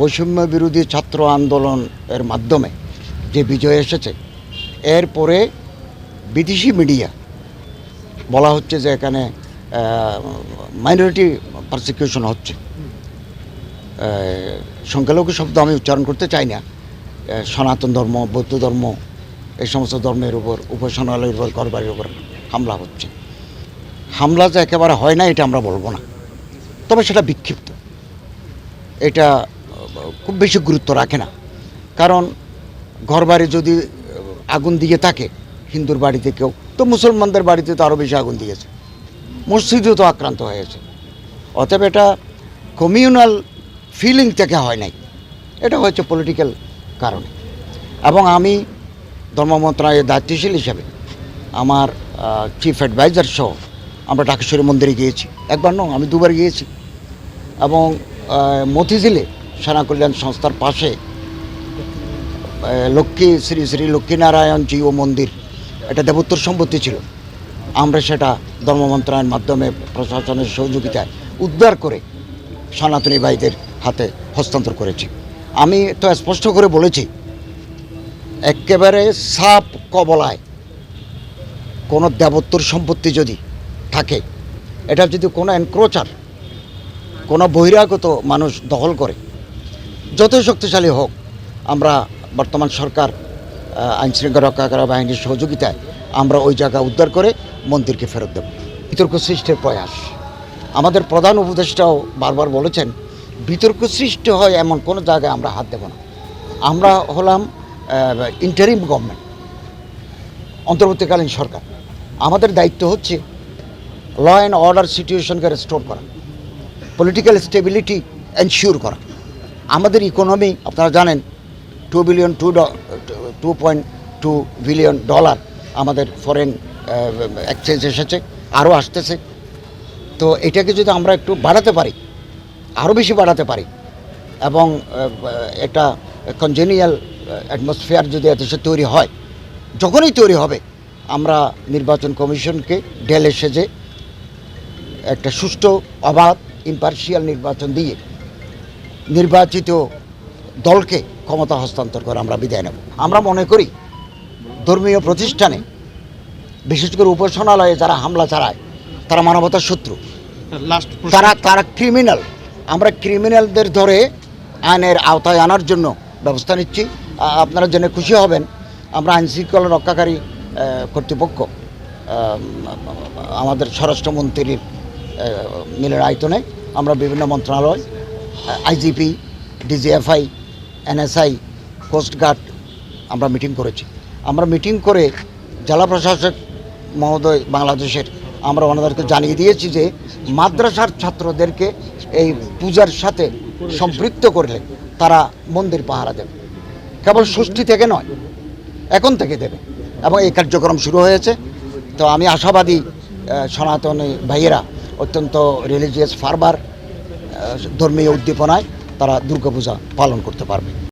বৈষম্য বিরোধী ছাত্র আন্দোলন এর মাধ্যমে যে বিজয় এসেছে এরপরে বিদেশি মিডিয়া, বলা হচ্ছে যে এখানে মাইনরিটি পারসিকিউশন হচ্ছে। সংখ্যালঘু শব্দ আমি উচ্চারণ করতে চাই না। সনাতন ধর্ম, বৌদ্ধ ধর্ম, এই সমস্ত ধর্মের উপর উপাসনালয়ের উপর ঘরবাড়ির উপর হামলা হচ্ছে। হামলা যে একেবারে হয় না, এটা আমরা বলব না। তবে সেটা বিক্ষিপ্ত। এটা খুব বেশি গুরুত্ব রাখে না। কারণ ঘরবাড়ি যদি আগুন দিয়ে থাকে, হিন্দুর বাড়িতে কেউ, তো মুসলমানদের বাড়িতে তো আরও বেশি আগুন দিয়েছে। মসজিদেও তো আক্রান্ত হয়েছে। অতএব এটা কমিউনাল ফিলিং থেকে হয় নাই। এটা হচ্ছে পলিটিক্যাল কারণে। এবং আমি ধর্ম মন্ত্রণালয়ের দায়িত্বশীল হিসাবে আমার চিফ অ্যাডভাইজার সহ আমরা ঢাকেশ্বরী মন্দিরে গিয়েছি। একবার নয়, আমি দুবার গিয়েছি। এবং মতিঝিলে সেনা কল্যাণ সংস্থার পাশে লক্ষ্মী, শ্রী শ্রী লক্ষ্মীনারায়ণ জিও মন্দির, এটা দেবোত্তর সম্পত্তি ছিল। আমরা সেটা ধর্ম মন্ত্রণালয়ের মাধ্যমে প্রশাসনের সহযোগিতায় উদ্ধার করে সনাতনী ভাইদের হাতে হস্তান্তর করেছি। আমি তো স্পষ্ট করে বলেছি, একেবারে সাপ কবলায় কোনো দেবত্তর সম্পত্তি যদি থাকে, এটা যদি কোনো এনক্রোচার কোনো বহিরাগত মানুষ দখল করে যতই শক্তিশালী হোক, আমরা বর্তমান সরকার আইন শৃঙ্খলা রক্ষাকারী বাহিনীর সহযোগিতায় আমরা ওই জায়গা উদ্ধার করে মন্দিরকে ফেরত দেব। বিতর্ক সৃষ্টির প্রয়াস। আমাদের প্রধান উপদেষ্টাও বারবার বলেছেন বিতর্ক সৃষ্টি হয় এমন কোনো জায়গায় আমরা হাত দেব না। আমরা হলাম ইন্টারিম গভর্নমেন্ট অন্তর্বর্তীকালীন সরকার। আমাদের দায়িত্ব হচ্ছে ল অ্যান্ড অর্ডার সিচুয়েশনকে রেস্টোর করা পলিটিক্যাল স্টেবিলিটি এনশিওর করা। আমাদের ইকোনমি আপনারা জানেন two billion two two point two billion dollar আমাদের ফরেন এক্সচেঞ্জ এসেছে, আরও আসতেছে। তো এটাকে যদি আমরা একটু বাড়াতে পারি, আরও বেশি বাড়াতে পারি, এবং একটা কনজেনিয়াল অ্যাটমসফিয়ার যদি এদেশে তৈরি হয়, যখনই তৈরি হবে, আমরা নির্বাচন কমিশনকে ডেলে সেজে একটা সুষ্ঠু, অবাধ ইম্পার্শিয়াল নির্বাচন দিয়ে নির্বাচিত দলকে ক্ষমতা হস্তান্তর করে আমরা বিদায় নেব। আমরা মনে করি ধর্মীয় প্রতিষ্ঠানে বিশেষ করে উপাসনালয়ে যারা হামলা চালায় তারা মানবতার শত্রু। তারা তারা ক্রিমিনাল আমরা ক্রিমিনালদের ধরে আইনের আওতায় আনার জন্য ব্যবস্থা নিচ্ছি। আপনারা জেনে খুশি হবেন আমরা আইন শৃঙ্খলা রক্ষাকারী কর্তৃপক্ষ আমাদের স্বরাষ্ট্রমন্ত্রীর মিলের আয়তনে আমরা বিভিন্ন মন্ত্রণালয় IGP DGFI NSI coast guard আমরা মিটিং করেছি। আমরা মিটিং করে জেলা প্রশাসক মহোদয় বাংলাদেশের আমরা ওনাদেরকে জানিয়ে দিয়েছি যে মাদ্রাসার ছাত্রদেরকে এই পূজার সাথে সম্পৃক্ত করলে তারা মন্দির পাহারা দেবে। কেবল ষষ্ঠী থেকে নয়, এখন থেকে দেবে। এবং এই কার্যক্রম শুরু হয়েছে। তো আমি আশাবাদী সনাতনী ভাইয়েরা, অত্যন্ত রিলিজিয়াস ফারবার ধর্মীয় উদ্দীপনায় তারা দুর্গাপূজা পালন করতে পারবে।